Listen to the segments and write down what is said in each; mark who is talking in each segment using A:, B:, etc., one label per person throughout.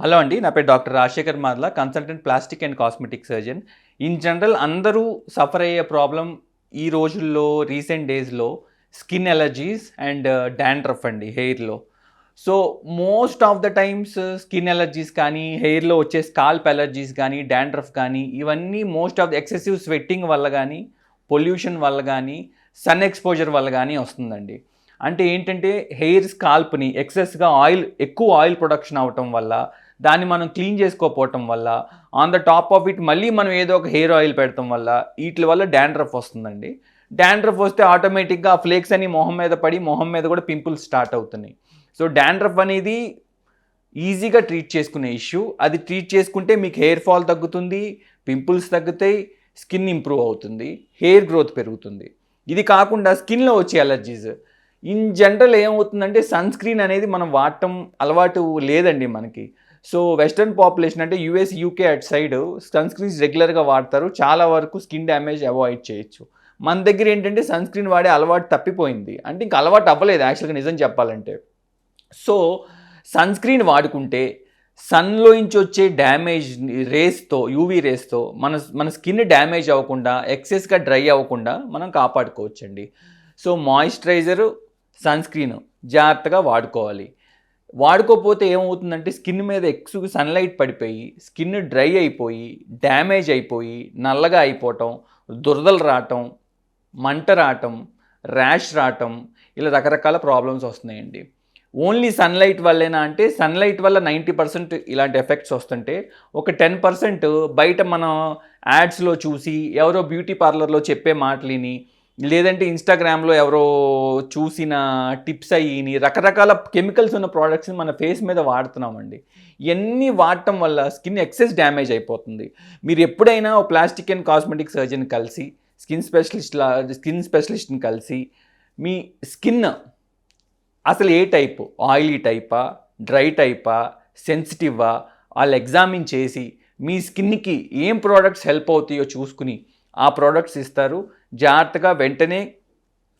A: Hello అండి నా పేరు doctor Rajasekhar Marla consultant plastic and cosmetic surgeon in general అందరూ సఫర్ అయ్యే ప్రాబ్లం ఈ రోజుల్లో రీసెంట్ డేస్లో స్కిన్ ఎలర్జీస్ అండ్ డాండ్రఫ్ అండి హెయిర్లో so most of the times skin allergies కానీ హెయిర్లో వచ్చే స్కాల్ప్ ఎలర్జీస్ కానీ డాండ్రఫ్ కానీ ఇవన్నీ most of the excessive sweating వల్ల కానీ పొల్యూషన్ వల్ల కానీ సన్ ఎక్స్పోజర్ వల్ల కానీ వస్తుందండి. అంటే ఏంటంటే హెయిర్ స్కాల్ప్ని ఎక్సెస్గా ఆయిల్ ఎక్కువ ఆయిల్ ప్రొడక్షన్ అవటం వల్ల దాన్ని మనం క్లీన్ చేసుకోకపోవటం వల్ల on the top of it మళ్ళీ మనం ఏదో ఒక హెయిర్ ఆయిల్ పెడతాం వల్ల వీటి వల్ల డాండ్రఫ్ వస్తుందండి. డాండ్రఫ్ వస్తే ఆటోమేటిక్గా ఆ ఫ్లేక్స్ అని మొహం మీద పడి మొహం మీద కూడా పింపుల్స్ స్టార్ట్ అవుతున్నాయి. సో డాండ్రఫ్ అనేది ఈజీగా ట్రీట్ చేసుకునే ఇష్యూ అది ట్రీట్ చేసుకుంటే మీకు హెయిర్ ఫాల్ తగ్గుతుంది పింపుల్స్ తగ్గుతాయి స్కిన్ ఇంప్రూవ్ అవుతుంది హెయిర్ గ్రోత్ పెరుగుతుంది. ఇది కాకుండా స్కిన్లో వచ్చే అలర్జీస్ ఇన్ జనరల్ ఏమవుతుందంటే సన్ స్క్రీన్ అనేది మనం వాడటం అలవాటు లేదండి మనకి. సో వెస్ట్రన్ పాపులేషన్ అంటే US UK at side sunscreens రెగ్యులర్గా వాడతారు. చాలా వరకు స్కిన్ డ్యామేజ్ అవాయిడ్ చేయొచ్చు. మన దగ్గర ఏంటంటే సన్ స్క్రీన్ వాడే అలవాటు తప్పిపోయింది. అంటే ఇంకా అలవాటు అవ్వలేదు యాక్చువల్గా నిజం చెప్పాలంటే. సో సన్ స్క్రీన్ వాడుకుంటే సన్లో నుంచి వచ్చే డ్యామేజ్ రేస్తో యూవీ రేస్తో మన మన స్కిన్ డ్యామేజ్ అవ్వకుండా ఎక్సెస్గా డ్రై అవ్వకుండా మనం కాపాడుకోవచ్చండి. సో మాయిశ్చరైజరు సన్ స్క్రీన్ జాగ్రత్తగా వాడుకోవాలి. వాడుకోపోతే ఏమవుతుందంటే స్కిన్ మీద ఎక్కువ సన్లైట్ పడిపోయి స్కిన్ డ్రై అయిపోయి డ్యామేజ్ అయిపోయి నల్లగా అయిపోవటం దురదలు రావటం మంట రావటం ర్యాష్ రావటం ఇలా రకరకాల ప్రాబ్లమ్స్ వస్తున్నాయండి. ఓన్లీ సన్లైట్ వల్లేనా అంటే సన్లైట్ వల్ల నైంటీ పర్సెంట్ ఇలాంటి ఎఫెక్ట్స్ వస్తుంటే ఒక టెన్ పర్సెంట్ బయట మనం యాడ్స్లో చూసి ఎవరో బ్యూటీ పార్లర్లో చెప్పే మాటలిని లేదంటే ఇన్స్టాగ్రామ్లో ఎవరో చూసిన టిప్స్ అయ్యి రకరకాల కెమికల్స్ ఉన్న ప్రోడక్ట్స్ని మన ఫేస్ మీద వాడుతున్నామండి. ఇవన్నీ వాడటం వల్ల స్కిన్ ఎక్సెస్ డ్యామేజ్ అయిపోతుంది. మీరు ఎప్పుడైనా ఓ ప్లాస్టిక్ అండ్ కాస్మెటిక్ సర్జన్ కలిసి స్కిన్ స్పెషలిస్ట్ స్కిన్ స్పెషలిస్ట్ని కలిసి మీ స్కిన్ అసలు ఏ టైపు ఆయిలీ టైపా డ్రై టైపా సెన్సిటివా వాళ్ళు ఎగ్జామిన్ చేసి మీ స్కిన్కి ఏం ప్రోడక్ట్స్ హెల్ప్ అవుతాయో చూసుకుని ఆ ప్రోడక్ట్స్ ఇస్తారు. జాగ్రత్తగా వెంటనే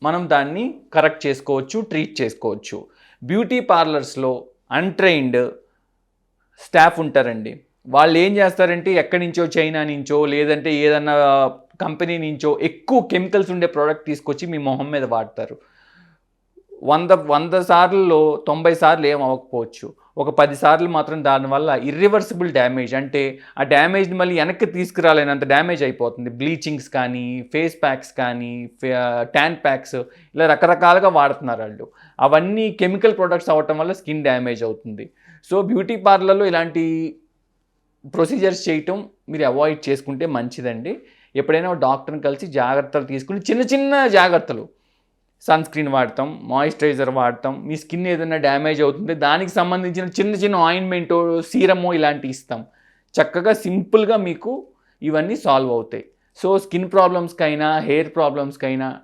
A: మనం దాన్ని కరెక్ట్ చేసుకోవచ్చు ట్రీట్ చేసుకోవచ్చు. బ్యూటీ పార్లర్స్లో అన్ట్రైన్డ్ స్టాఫ్ ఉంటారండి. వాళ్ళు ఏం చేస్తారంటే ఎక్కడి నుంచో చైనా నుంచో లేదంటే ఏదన్నా కంపెనీ నుంచో ఎక్కువ కెమికల్స్ ఉండే ప్రోడక్ట్ తీసుకొచ్చి మీ మొహం మీద వాడతారు. వంద వంద సార్లలో తొంభై సార్లు ఏం అవ్వకపోవచ్చు. ఒక పది సార్లు మాత్రం దానివల్ల ఇర్రివర్సిబుల్ డ్యామేజ్ అంటే ఆ డ్యామేజ్ని మళ్ళీ వెనక్కి తీసుకురాలేనంత డ్యామేజ్ అయిపోతుంది. బ్లీచింగ్స్ కానీ ఫేస్ ప్యాక్స్ కానీ ట్యాన్ ప్యాక్స్ ఇలా రకరకాలుగా వాడుతున్నారు వాళ్ళు. అవన్నీ కెమికల్ ప్రొడక్ట్స్ అవ్వటం వల్ల స్కిన్ డ్యామేజ్ అవుతుంది. సో బ్యూటీ పార్లర్లో ఇలాంటి ప్రొసీజర్స్ చేయటం మీరు అవాయిడ్ చేసుకుంటే మంచిదండి. ఎప్పుడైనా డాక్టర్ని కలిసి జాగ్రత్తలు తీసుకుని చిన్న చిన్న జాగ్రత్తలు సన్ స్క్రీన్ వాడతాం మాయిశ్చరైజర్ వాడతాం మీ స్కిన్ ఏదైనా డ్యామేజ్ అవుతుంటే దానికి సంబంధించిన చిన్న చిన్న ఆయింట్మెంటో సీరమో ఇలాంటివి ఇస్తాం. చక్కగా సింపుల్గా మీకు ఇవన్నీ సాల్వ్ అవుతాయి. సో స్కిన్ ప్రాబ్లమ్స్కైనా హెయిర్ ప్రాబ్లమ్స్కైనా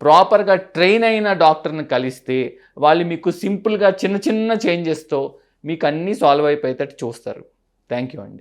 A: ప్రాపర్గా ట్రైన్ అయిన డాక్టర్ని కలిస్తే వాళ్ళు మీకు సింపుల్గా చిన్న చిన్న చేంజెస్తో మీకు అన్నీ సాల్వ్ అయిపోయేటట్టు చూస్తారు. థ్యాంక్ యూ అండి.